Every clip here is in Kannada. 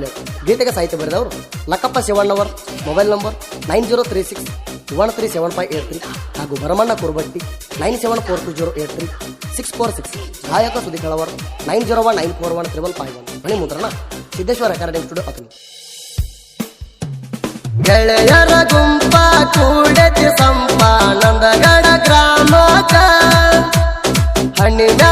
ಮನೆ ಗೀತೆಗೆ ಸಾಹಿತ್ಯ ಬರೆದವರು Lakkappa Shivannavar mobile number nine zero three six one three seven five eight three ಹಾಗೂ Bharamanna Kurubatti nine seven four two zero eight three six four six ಗಾಯಕ ಸುದ್ದಿ Kalavar nine zero one nine four one triple five one. Mani ಮುದ್ರಣ, ಸಿದ್ದೇಶ್ವರ ರೆಕಾರ್ಡಿಂಗ್ ಸ್ಟುಡಿಯೋ ಅತನಿ ಗೆಳೆಯರ ಗುಂಪ ಕೂಡತಿ ಸಂಪಾನಂದಗಡ ಗ್ರಾಮಕ ಹಣ್ಣಿನ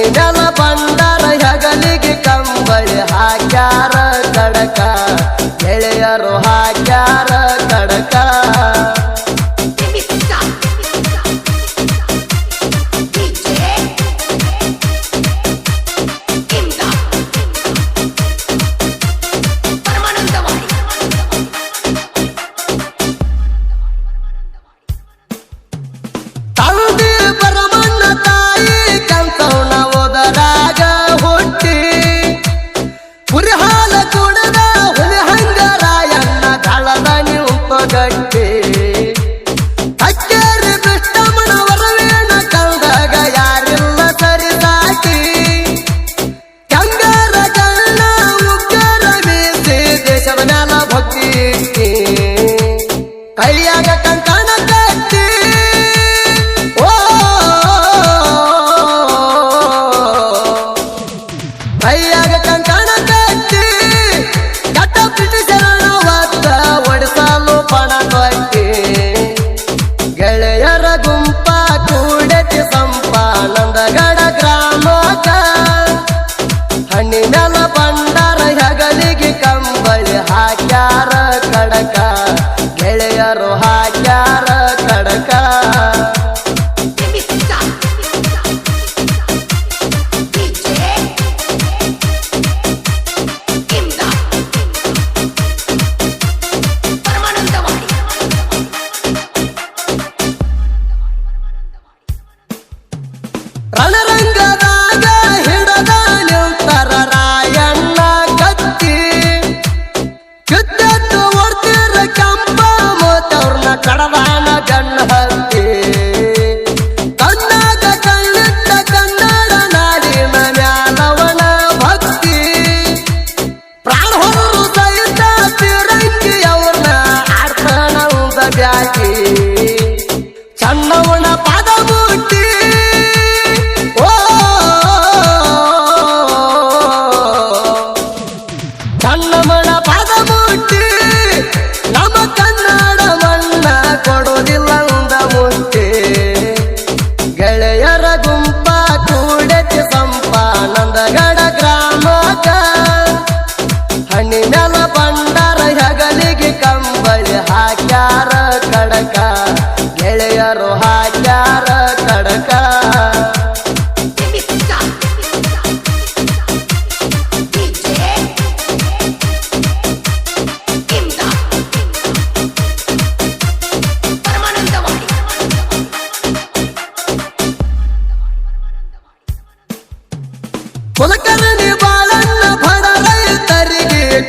ಹಣ್ಣಿನ ಬಂಡರ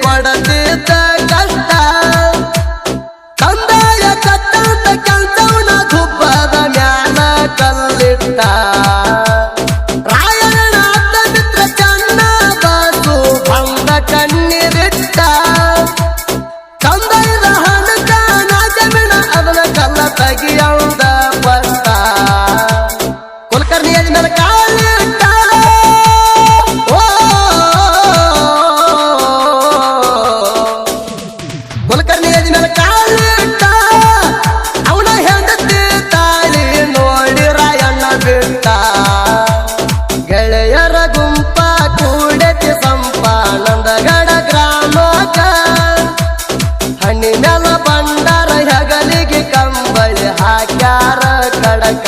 மடங்கு தான் ನಡಕ